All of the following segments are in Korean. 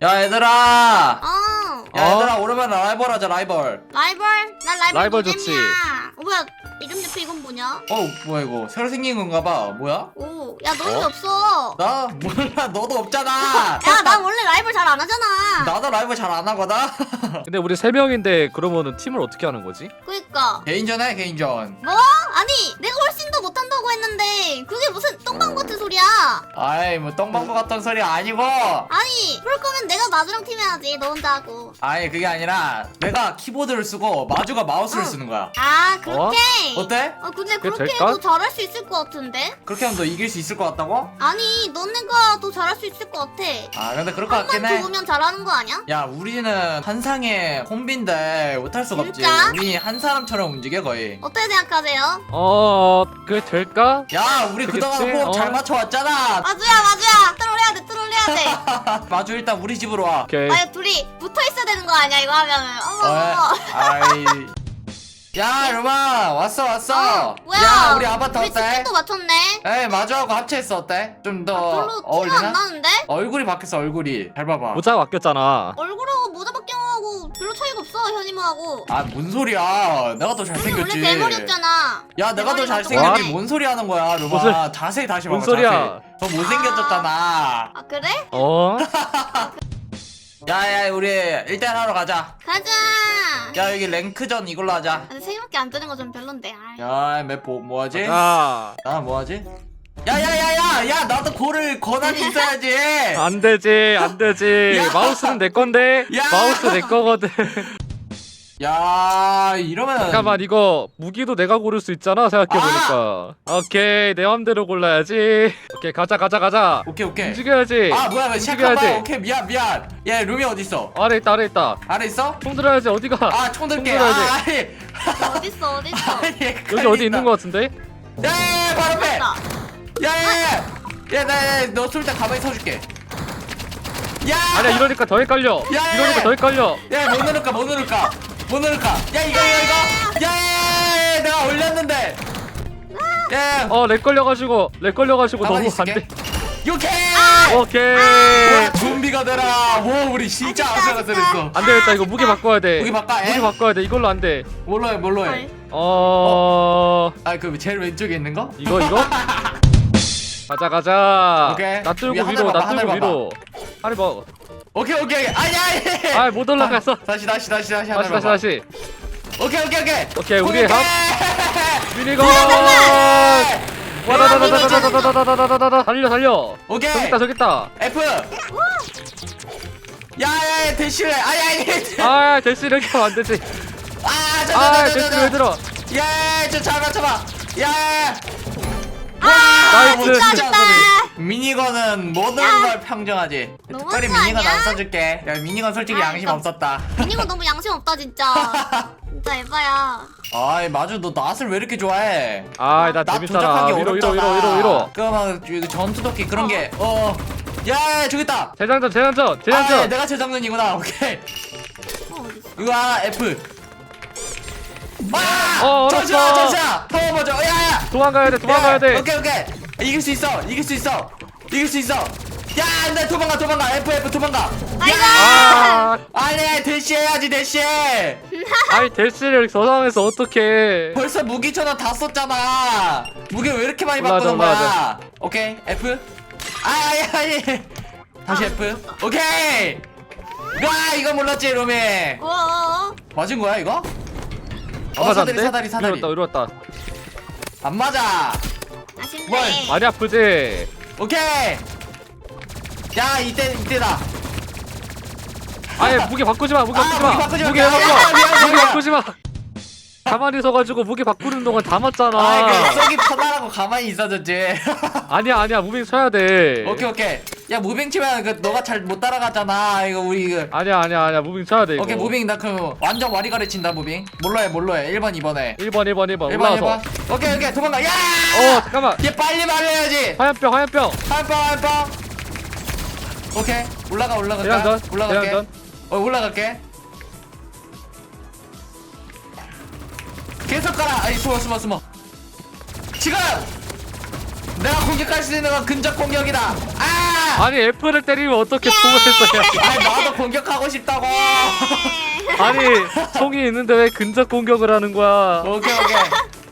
야 얘들아 어 야 어? 얘들아 오랜만에 라이벌 하자 라이벌 라이벌 난 라이벌 라이벌 노잼이야. 좋지. 어, 뭐야 이름 옆에 이건 뭐냐 어 뭐야 이거 새로 생긴 건가 봐 뭐야? 오야 너는 어? 왜 없어 나? 몰라 너도 없잖아 야나 원래 라이벌 잘 안 하잖아 나도 라이벌 잘 안 하거든 근데 우리 세 명인데 그러면은 팀을 어떻게 하는 거지? 그니까 개인전 해 개인전 뭐? 아니 내가 훨씬 더 못한다고 했는데 그게 무슨 똥방 아이 뭐 똥방구 같은 소리 아니고 아니 그럴 거면 내가 마주랑 팀 해야지 너 혼자 하고 아니 그게 아니라 내가 키보드를 쓰고 마주가 마우스를 어. 쓰는 거야 아 그렇게 어때? 어 근데 그게 그렇게 될까? 해도 잘할 수 있을 것 같은데 그렇게 하면 너 이길 수 있을 것 같다고? 아니 너네가 더 잘할 수 있을 것 같아 아 근데 그럴 것 한번 같긴 해 좋으면 잘하는 거 아니야? 야 우리는 한상의 콤비인데 못할 수가 없지 진짜? 우리 한 사람처럼 움직여 거의 어떻게 생각하세요? 어 그게 될까? 야 우리 되겠지? 그동안 호흡 잘 어. 맞춰왔잖아 마주야 마주야 트롤 해야 돼 트롤 해야 돼. 마주 일단 우리 집으로 와. 오케이. 아니 둘이 붙어 있어야 되는 거 아니야 이거 하면은. 어머 어, 아이. 야 루마 왔어 왔어. 어, 뭐야? 야 우리 아바타 우리 어때? 치킨도 맞췄네. 에이 마주하고 합체했어 어때? 좀 더 별로 티가 안 어울리나? 나는데? 얼굴이 바뀌었어 얼굴이. 잘 봐봐. 모자 바뀌었잖아. 얼굴하고 모자 별로 차이가 없어 현이모하고 아 뭔 소리야 내가 더 원래 잘생겼지 대머리였잖아 야 내가 더 잘생겼지 바꿔봤네. 뭔 소리 하는 거야 루마 무슨- 자세히 다시 봐봐 뭔 소리야? 자세히. 더 못생겼졌잖아 아 그래? 어? 야야 우리 일단 하러 가자 가자 야 여기 랭크전 이걸로 하자 근데 세 개밖에 안 뜨는 거 좀 별론데 아이. 야맵 뭐하지? 자아 뭐하지? 야야야야 야 나도 고를 권한이 있어야지. 안 되지 안 되지. 야! 마우스는 내 건데. 야! 마우스 내 거거든. 야 이러면 잠깐만 이거 무기도 내가 고를 수 있잖아 생각해보니까. 오케이 내 맘대로 골라야지. 오케이 가자 가자 가자. 오케이 오케이. 움직여야지. 아 뭐야 왜 시작한 움직여야지. 오케이 미안 미안. 야 루미 어딨어? 아래 있다 아래 있다. 아래 있어? 총 들어야지 어디가? 아총 들게. 총아 들어야지. 아니. 어딨어 어딨어? 여기 어디 있는 거 같은데? 야 야 야 바로 앞에. 맞다. 야야야 야나너 쏠때 가만히 서줄게 야 아니야 이러니까 더 헷갈려 야, 야, 이러니까 야. 더 헷갈려 야못 누를까 못 누를까 못 누를까 야 이거 이거 이거 야야야야 내가 올렸는데 야 어렉 걸려가지고 렉 걸려가지고 가만히 너무 있을게 안돼 오케이 오케이 와 좀비가 되라 와 우리 진짜 아쉽다, 아슬아슬했어 안 되겠다 이거 무기 바꿔야 돼 무기 바꿔, 에? 무기 바꿔야 돼 이걸로 안돼 뭘로 해 뭘로 해 헐. 어... 아 그 제일 왼쪽에 있는 거? 이거 이거? 가자 가자 오케이. 나 뚫고 위로 봐봐, 나 하늘 뚫고 봐봐. 위로 하늘 봐 오케이 오케이 오케이 아니 아니 아, 못 올라갔어. 다시 다시 다시 다시 다시 다시 봐봐. 다시 오케이 오케이 오케이 오케이 우리 합 미니건 네. 와다다다다다다다다다다다다 달려 달려 오케이 저기 있다 저기 있다 F 야야야 대시래 아니 아니 아 대시 이렇게 하면 안 되지 아 아저저저저 대시 왜 들어 야저 잡아 잡아 야야야 아 나이스. 진짜 아쉽다. 미니건은 모든 야. 걸 평정하지. 너무한 특별히 거 미니건 아니야? 안 써줄게. 야 미니건 솔직히 아, 양심 없었다. 미니고 너무 양심 없다 진짜. 진짜 에바야. 아이 마주 너 낫을 왜 이렇게 좋아하해? 아나 나 재밌잖아. 조작하기 위로 위로 어렵잖아. 위로 위로 위로. 그막 전투도끼 그런 게어. 야 저기 있다. 재장전 재장전 아, 예, 재장전. 내가 재장전이구나. 오케이. 어 어딨어? 이거 하나 F 아! 어, 어렵다. 타워 먼저. 야야. 도망가야 돼 도망가야 야, 돼. 오케이 오케이. 이길 수 있어 이길 수 있어. 이길 수 있어. 야 안 돼 도망가 도망가. F F 도망가. 아이고. 아! 아니 대시해야지 대시해. 아니 대시를 저 상황에서 어떻게 벌써 무기 천원 다 썼잖아. 무기 왜 이렇게 많이 올라가자, 바꾸는 거야? 올라가자. 오케이 F? 아니 아니. 다시 아, F? 오케이. 와 이거 몰랐지 로미. 어어. 맞은 거야 이거? 안 어 사다리 맞았는데? 사다리 사다리. 위로 왔다 위로 왔다. 안 맞아. 아쉽네. 뭘, 많이 아프지? 오케이. 야 이때 이때다. 아니 무기 바꾸지 마 무기 아, 바꾸지 마. 무기 바꾸지 마. 무기 왜 야, 야, 바꿔 미안, 미안, 무기 미안. 바꾸지 마. 가만히 서가지고 무기 바꾸는 동안 다아 맞잖아. 그 저기 터나라고 가만히 있어줬지 아니야 아니야. 무빙 쳐야 돼. 오케이 오케이 야 무빙 치면 그 너가 잘 못 따라가잖아. 이거 우리 이거. 아니야 아니야 아니야. 무빙 쳐야 돼 이거 오케이 무빙. 나 그럼 완전 와리가리 친다 무빙. 뭘로 해 뭘로 해 1번 2번에. 1번 1번 1번. 1번 올라와서. 1번. 오케이 오케이. 도망가. 야! 어 잠깐만. 얘 빨리 말해야지. 화염병 화염병. 한방 한방 오케이. 올라가 올라갈까? 대장전 올라갈게. 대장전. 어 올라갈게. 계속 가라. 아이 숨어 숨어 숨어. 지금 내가 공격할 수 있는 건 근접 공격이다. 아! 아니 F를 때리면 어떻게 총을 쏴요? 아니 나도 공격하고 싶다고. 아니 총이 있는데 왜 근접 공격을 하는 거야? 오케이 오케이.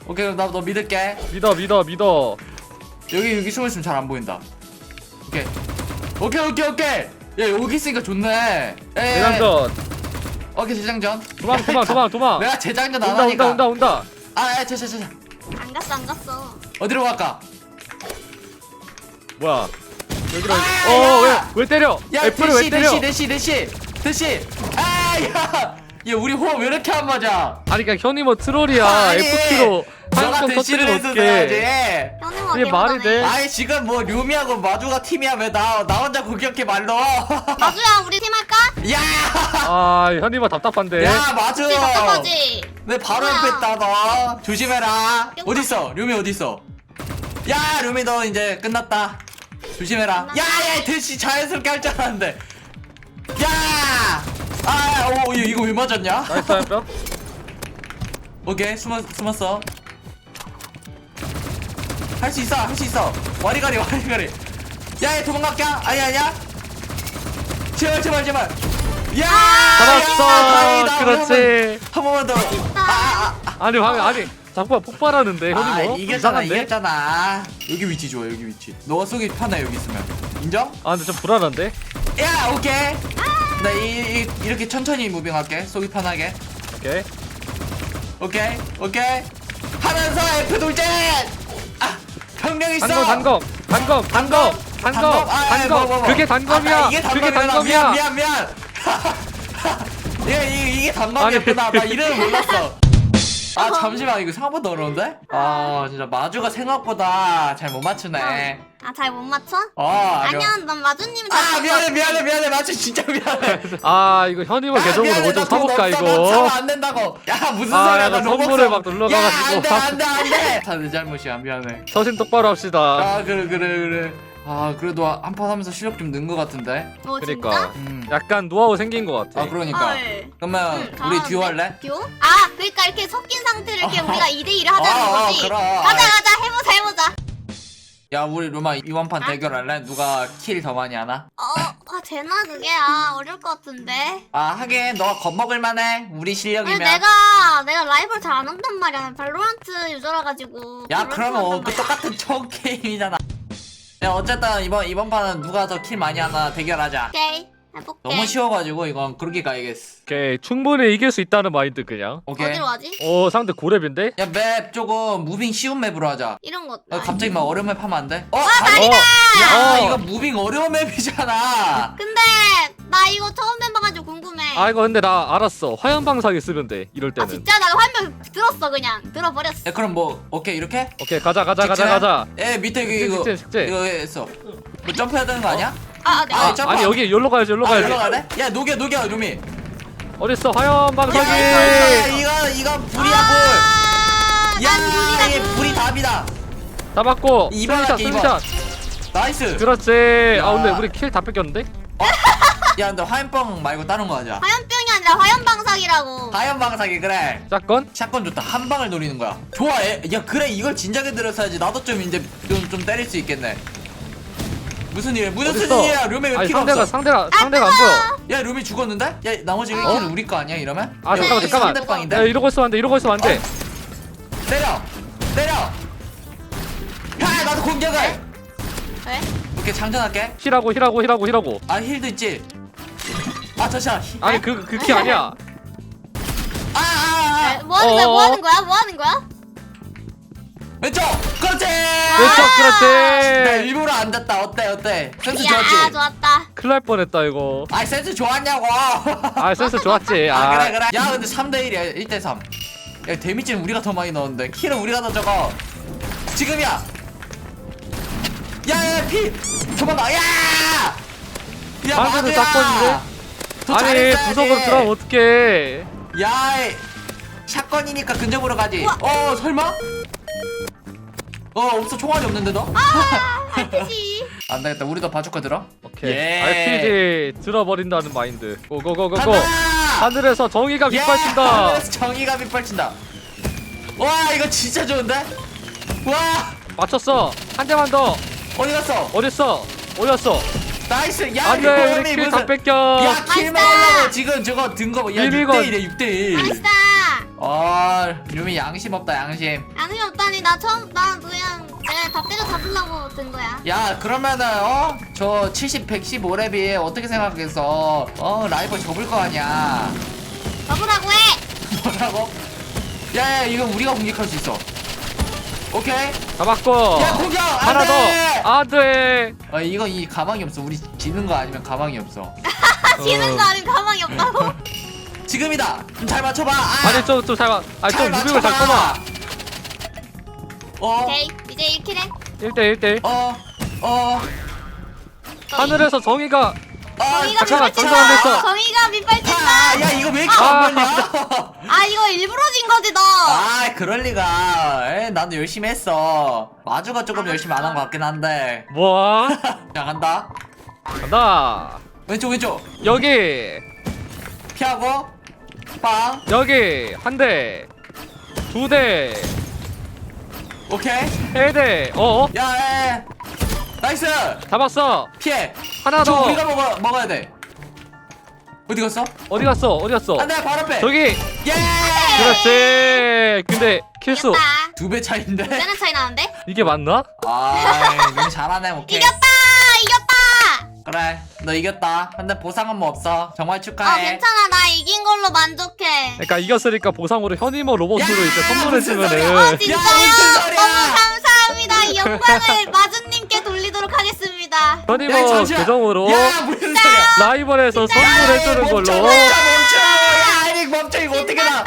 오케이 나 너 믿을게. 믿어 믿어 믿어. 여기 여기 숨어 있으면 잘 안 보인다. 오케이. 오케이 오케이 오케이. 야 여기 있으니까 좋네. 에 대장전. 오케이 재장전. 도망 도망 도망 도망. 내가 재장전 안 온다 하니까. 온다 온다. 온다 아자자 자. 안 갔어 안 갔어. 어디로 갈까 뭐야? 여기로 아, 어왜 야! 왜 때려? 야 F를 왜 대시 때려? 대시 대시 대시 대시. 아야. 야 우리 호흡 왜 이렇게 안 맞아? 아니 그러니까 현이 뭐 트롤이야. 아니, F키로 너가 한점 대시를 터뜨리면 해서 어떡해. 해야지. 현우가 이게 말이 돼? 아니 지금 뭐 류미하고 마주가 팀이야. 왜 나 나 혼자 공격해 말로 마주야 우리 팀 할까? 야! 아 현이만 답답한데. 야 마주. 답답하지. 내 바로 뭐야? 옆에 있다 너? 조심해라. 어딨어? 류미 어딨어? 야 류미 너 이제 끝났다 조심해라. 야야 대시 자연스럽게 할 줄 알았는데. 야 아 오 이거 왜 맞았냐? 나이스 오케이 숨어 숨었어. 할 수 있어 할 수 있어. 와리가리 와리가리. 야야 도망갈게. 아니 아니야. 제발 제발 제발. 야! 잡았어. 야, 다행이다. 그렇지. 한 번만 더. 아, 아, 아니 방금 아니 자꾸 폭발하는데 아, 현이 아, 뭐? 이겼잖아 이상한데? 이겼잖아. 여기 위치 좋아 여기 위치. 너가 쏘기 편해 여기 있으면. 인정? 아 근데 좀 불안한데? 야 오케이. 나 이, 이, 이렇게 천천히 무빙할게 쏘기 편하게. 오케이. 오케이 오케이. 하면서 F 돌진 아 병력 있어! 단검 단검. 단검 단검. 단검. 아, 단검. 뭐, 뭐, 뭐. 그게 단검이야. 아, 이게 그게 단검이야 단검이야. 미안 미안 미안. 이게 이게, 이게 단검이었구나. 나 이름을 몰랐어 아 잠시만 이거 생각보다 어려운데? 아 진짜 마주가 생각보다 잘 못 맞추네. 아 잘 못 맞춰? 어 아니야 아니야 난 마주님 아잘 미안해 미안해 미안해. 마주 진짜 미안해. 아 이거 현이만 계정으로 뭐 좀 사볼까 이거? 안 된다고. 야 무슨 아, 소리야 나 선물을 사- 막 눌러가가지고. 야 안돼 안돼 안돼. 다 내 잘못이야 미안해. 서신 똑바로 합시다. 아 그래 그래 그래 아 그래도 한 판 하면서 실력 좀 는 것 같은데 어 그러니까? 음. 약간 노하우 생긴 것 같아 아 그러니까 헐. 그러면 응, 우리 잘하는데? 듀오 할래? 듀오? 아 그러니까 이렇게 섞인 상태를 이렇게 어. 우리가 2대 1을 하자는 어, 어, 거지? 그럼. 가자. 가자 해보자 해보자 야 우리 루마 이번 판 아? 대결할래? 누가 킬 더 많이 하나? 어, 아 되나 그게? 아 어려울 것 같은데 아 하긴 너가 겁먹을 만해 우리 아니 실력이면 내가 내가 라이벌 잘 안 한단 말이야 발로란트 유저라 가지고 야 그러면 어, 그 똑같은 총 게임이잖아 야 어쨌든 이번 이번 판은 누가 더 킬 많이 하나 대결하자. 오케이. 해볼게. 너무 쉬워가지고 이건 그렇게 가야겠어. 오케이 충분히 이길 수 있다는 마인드 그냥. 오케이. 어디로 가지? 오 상대 고렙인데? 야 맵 조금 무빙 쉬운 맵으로 하자. 이런 거 야, 갑자기 막 어려운 맵 하면 안 돼? 어? 어, 야 어. 이거 무빙 어려운 맵이잖아. 근데 나 이거 처음 멤버가지고 궁금해 아 이거 근데 나 알았어 화염 방사기 쓰면 돼 이럴 아 때는 진짜 나 화면 들었어 그냥 들어버렸어 야 그럼 뭐 오케이 이렇게? 오케이 가자 가자 가자 직진해? 가자 예 밑에 이거 직진, 이거 직진, 직진. 이거 했어 뭐 점프해야 되는 거 아니야? 아, 네. 아, 아, 점프 아니 안- 여기 여기로 가야지 여기로 아 가야지 일로 가래? 야 녹여 녹여 루미 어딨어 화염 방사기 야, 이거 이거 불이야 아, 불. 난 야, 눈. 불이 답이다. 다 맞고 이번 스샷 할게, 이번. 스샷 나이스. 그렇지 아 야. 근데 우리 킬 다 뺏겼는데 야, 근데 화염병 말고 다른 거 하자. 화염병이 아니라 화염방사기라고 화염 방사기 그래. 샷건 샷건 좋다. 한 방을 노리는 거야. 좋아. 애. 야, 그래. 이걸 진작에 들었어야지. 나도 좀 이제 좀, 좀 때릴 수 있겠네. 무슨 일? 무슨 어딨어 일이야? 룸에 왜 아니 피가 상대가 없어? 상대가 상대가 안 보여 야, 룸이 죽었는데? 야, 나머지 1킬은 우리 거 아니야? 이러면? 아 잠깐만 잠깐만 상대방인데? 야 이러고 있으면 안 돼 이러고 있으면 안 돼 때려. 때려. 야, 나도 공격을. 왜? 오케이, 장전할게. 힐하고 힐하고 힐하고 힐하고 아, 힐도 있지. 아, 저샷. 아니 그그키 아니야. 아, 아, 아. 왜? 뭐 하는 거야? 뭐 하는 거야? 뭐 하는 거야? 왼쪽! 그렇지! 왼쪽 나 그렇지! 일부러 안 됐다. 어때 어때? 센스 야 좋았지? 좋았다. 큰일 날 뻔했다 이거. 아이 센스 좋았냐고. 아 센스 좋았지. 아, 아. 그래 그래. 야 근데 3대 1이야. 1대 3 야 데미지는 우리가 더 많이 넣었는데. 킬은 우리가 더 적어. 지금이야. 야야 피! 도망가 야! 야 방금은 마두야! 샷건인데? 더 아니. 구석으로 들어가면 어떡해 야 이- 샷건이니까 근접으로 가지 우와. 어 설마? 어 없어 총알이 없는데 너? 아 RPG 안 되겠다 우리도 바주카 들어 오케이 예. RPG 들어버린다는 마인드 고고고고고 간다! 하늘에서 정의가 예! 빗발친다 하늘에서 정의가 빗발친다 와 이거 진짜 좋은데? 와 맞췄어 한 대만 더 어디 갔어? 어딨어 어디 갔어 나이스. 야 안돼. 우리 킬다 무슨 뺏겨. 야킬 맛있다. 먹으려고 지금 저거 든거. 야 일일건. 6대1이야 6대1 맛있다. 아 유미 양심 없다 양심. 양이 없다니 나 처음 나 그냥 내가 다 때려 잡으려고 든 거야. 야 그러면은 어? 저 70, 115렙이 어떻게 생각해서 어 라이벌 접을 거 아니야? 잡으라고 해. 뭐라고? 야야 이거 우리가 공격할 수 있어 오케이. 잡았고. 야 공격 하나 안 돼. 더 안돼 어, 이거 이 가망이 없어. 우리 지는 거 아니면 가망이 없어. 아 지는 거 아니면 가망이 없다고? 지금이다. 좀 잘 맞춰봐. 아, 아니 좀좀 잠깐 아니 좀잘 무빙을 잘. 꺼봐 어? 오케이. 이제 1킬 해. 1대 1대 어? 어? 하늘에서 정의가 아, 정의가 잠깐만, 밑발친다 정도 안 됐어. 정의가 밑발친다 아, 야 이거 왜 이렇게 아, 안 걸냐? 아 이거 일부러 진 거지 너 아, 그럴 리가. 에, 나도 열심히 했어. 마주가 조금 열심히 안 한 것 같긴 한데. 뭐 자, 간다. 간다 왼쪽, 왼쪽. 여기 피하고. 빵. 여기 한 대 두 대 오케이. 세 대 어 야, 에. 나이스. 잡았어 피해. 하나 저 더 우리가 먹어, 먹어야 돼. 어디 갔어? 어디 갔어 어디 갔어 안 돼, 바로 앞에. 저기 예! 그렇지 근데 킬수 이겼다 두배 차인데? 세는 차이 나는데 이게 맞나? 아이, 너무 잘하네, 오케이. 이겼다 이겼다 그래, 너 이겼다. 근데 보상은 뭐 없어. 정말 어 축하해. 괜찮아 나 이긴 걸로 만족해 그러니까 이겼으니까 보상으로 현이모 로봇으로 야, 이제 무슨 선물해주면은 어 야, 진짜요? 무슨 소리야? 너무 감사합니다 이 영광을 마주 다 야, 이 선이버 자식아. 계정으로 라이벌에서 선물해 주는 걸로. 멈춰! 아니 멈춰 이거 어떻게 나?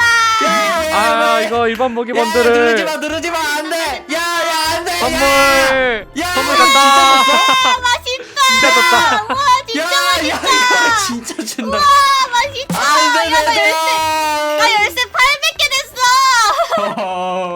아 이거 일반 무기 야, 누르지 마 누르지 마 안돼. 야야 안돼. 선물 야, 선물 간다. 맛있다. 진짜 좋다. 우와 진짜 야, 맛있다. 이거 진짜 준다. 아 맛있다. 안돼 야나 열쇠 나 열쇠 800개 됐어. 어.